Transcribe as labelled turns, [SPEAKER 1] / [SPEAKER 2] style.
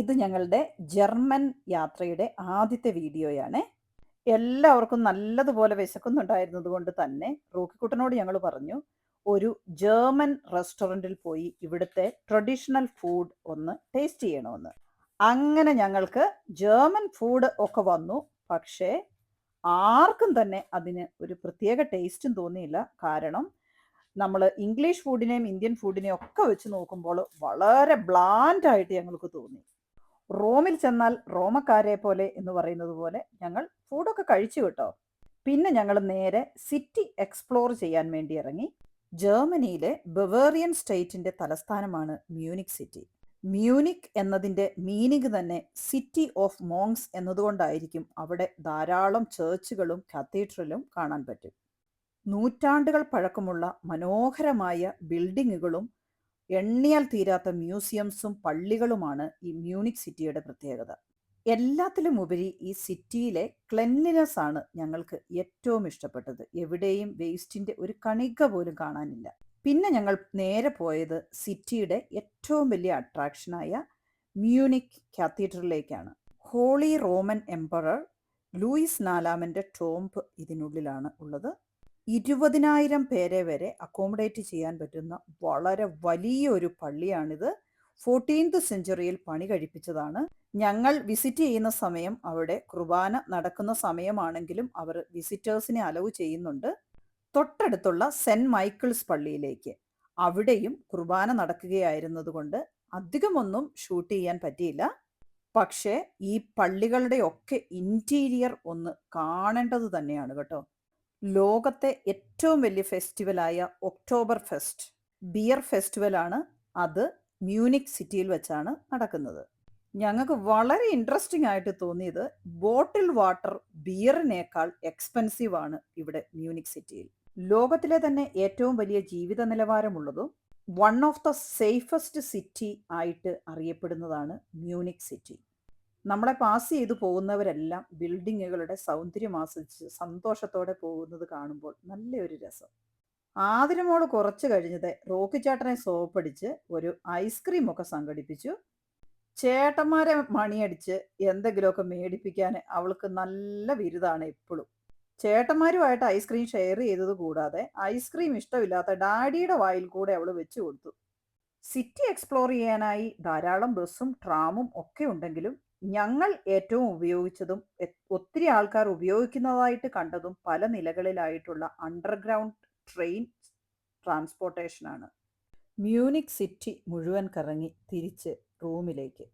[SPEAKER 1] ഇത് ഞങ്ങളുടെ ജർമ്മൻ യാത്രയുടെ ആദ്യത്തെ വീഡിയോയാണ്. എല്ലാവർക്കും നല്ലതുപോലെ വിശക്കുന്നുണ്ടായിരുന്നത് കൊണ്ട് തന്നെ റോക്കിക്കുട്ടനോട് ഞങ്ങൾ പറഞ്ഞു ഒരു ജർമ്മൻ റെസ്റ്റോറന്റിൽ പോയി ഇവിടുത്തെ ട്രഡീഷണൽ ഫുഡ് ഒന്ന് ടേസ്റ്റ് ചെയ്യണമെന്ന്. അങ്ങനെ ഞങ്ങൾക്ക് ജർമ്മൻ ഫുഡ് ഒക്കെ വന്നു. പക്ഷേ ആർക്കും തന്നെ അതിന് ഒരു പ്രത്യേക ടേസ്റ്റും തോന്നിയില്ല. കാരണം നമ്മൾ ഇംഗ്ലീഷ് ഫുഡിനെയും ഇന്ത്യൻ ഫുഡിനെയും ഒക്കെ വെച്ച് നോക്കുമ്പോൾ വളരെ ബ്ലാൻഡായിട്ട് ഞങ്ങൾക്ക് തോന്നി. റോമിൽ ചെന്നാൽ റോമക്കാരെ പോലെ എന്ന് പറയുന്നത് പോലെ ഞങ്ങൾ ഫുഡൊക്കെ കഴിച്ചു കേട്ടോ. പിന്നെ ഞങ്ങൾ നേരെ സിറ്റി എക്സ്പ്ലോർ ചെയ്യാൻ വേണ്ടി ഇറങ്ങി. ജർമ്മനിയിലെ ബവേറിയൻ സ്റ്റേറ്റിന്റെ തലസ്ഥാനമാണ് മ്യൂണിക് സിറ്റി. മ്യൂണിക് എന്നതിന്റെ മീനിങ് തന്നെ സിറ്റി ഓഫ് മോങ്സ് എന്നതുകൊണ്ടായിരിക്കും അവിടെ ധാരാളം ചേർച്ചുകളും കത്തീഡ്രലും കാണാൻ പറ്റും. നൂറ്റാണ്ടുകൾ പഴക്കമുള്ള മനോഹരമായ ബിൽഡിങ്ങുകളും എണ്ണിയാൽ തീരാത്ത മ്യൂസിയംസും പള്ളികളുമാണ് ഈ മ്യൂണിക് സിറ്റിയുടെ പ്രത്യേകത. എല്ലാത്തിലും ഉപരി ഈ സിറ്റിയിലെ ക്ലെൻലിനെസ് ആണ് ഞങ്ങൾക്ക് ഏറ്റവും ഇഷ്ടപ്പെട്ടത്. എവിടെയും വേസ്റ്റിന്റെ ഒരു കണിക പോലും കാണാനില്ല. പിന്നെ ഞങ്ങൾ നേരെ പോയത് സിറ്റിയുടെ ഏറ്റവും വലിയ അട്രാക്ഷനായ മ്യൂണിക് കാത്തീഡ്രലിലേക്കാണ് ഹോളി റോമൻ എംപറർ ലൂയിസ് നാലാമന്റെ ടോംബ് ഇതിനുള്ളിലാണ് ഉള്ളത്. ഇരുപതിനായിരം പേരെ വരെ അക്കോമഡേറ്റ് ചെയ്യാൻ പറ്റുന്ന വളരെ വലിയൊരു പള്ളിയാണിത്. ഫോർട്ടീൻത് സെഞ്ചുറിയിൽ പണി കഴിപ്പിച്ചതാണ്. ഞങ്ങൾ വിസിറ്റ് ചെയ്യുന്ന സമയം അവിടെ കുർബാന നടക്കുന്ന സമയമാണെങ്കിലും അവർ വിസിറ്റേഴ്സിനെ അലവ് ചെയ്യുന്നുണ്ട്. തൊട്ടടുത്തുള്ള സെന്റ് മൈക്കിൾസ് പള്ളിയിലേക്ക്. അവിടെയും കുർബാന നടക്കുകയായിരുന്നതുകൊണ്ട് അധികമൊന്നും ഷൂട്ട് ചെയ്യാൻ പറ്റിയില്ല. പക്ഷേ ഈ പള്ളികളുടെ ഒക്കെ ഇന്റീരിയർ ഒന്ന് കാണേണ്ടത് തന്നെയാണ് കേട്ടോ. ലോകത്തെ ഏറ്റവും വലിയ ഫെസ്റ്റിവലായ ഒക്ടോബർ ഫെസ്റ്റ് ബിയർ ഫെസ്റ്റിവലാണ് അത് മ്യൂണിക് സിറ്റിയിൽ വെച്ചാണ് നടക്കുന്നത്. ഞങ്ങൾക്ക് വളരെ ഇൻട്രസ്റ്റിംഗ് ആയിട്ട് തോന്നിയത് ബോട്ടിൽ വാട്ടർ ബിയറിനേക്കാൾ എക്സ്പെൻസീവ് ആണ് ഇവിടെ മ്യൂണിക് സിറ്റിയിൽ ലോകത്തിലെ തന്നെ ഏറ്റവും വലിയ ജീവിത നിലവാരമുള്ളതും one of the safest city ആയിട്ട് അറിയപ്പെടുന്നതാണ് മ്യൂണിക് സിറ്റി നമ്മളെ പാസ് ചെയ്തു പോകുന്നവരെല്ലാം ബിൽഡിങ്ങുകളുടെ സൗന്ദര്യം ആസ്വദിച്ച് സന്തോഷത്തോടെ പോകുന്നത് കാണുമ്പോൾ നല്ലൊരു രസം. ആതിരമോട് കുറച്ച് കഴിഞ്ഞത് റോക്കി ചേട്ടനെ സോപ്പടിച്ച് ഒരു ഐസ്ക്രീം ഒക്കെ സംഘടിപ്പിച്ചു. ചേട്ടന്മാരെ മണിയടിച്ച് എന്തെങ്കിലുമൊക്കെ മേടിപ്പിക്കാൻ അവൾക്ക് നല്ല ബിരുദാണ് എപ്പോഴും ചേട്ടന്മാരുമായിട്ട് ഐസ്ക്രീം ഷെയർ ചെയ്തത് കൂടാതെ ഐസ്ക്രീം ഇഷ്ടമില്ലാത്ത ഡാഡിയുടെ വായിൽ കൂടെ അവൾ വെച്ചു കൊടുത്തു. സിറ്റി എക്സ്പ്ലോർ ചെയ്യാനായി ധാരാളം ബസ്സും ട്രാമും ഒക്കെ ഉണ്ടെങ്കിലും ഞങ്ങൾ ഏറ്റവും ഉപയോഗിച്ചതും ഒത്തിരി ആൾക്കാർ ഉപയോഗിക്കുന്നതായിട്ട് കണ്ടതും പല നിലകളിലായിട്ടുള്ള അണ്ടർഗ്രൗണ്ട് ട്രെയിൻ ട്രാൻസ്പോർട്ടേഷനാണ് മ്യൂണിക് സിറ്റി മുഴുവൻ കറങ്ങി തിരിച്ച് റൂമിലേക്ക്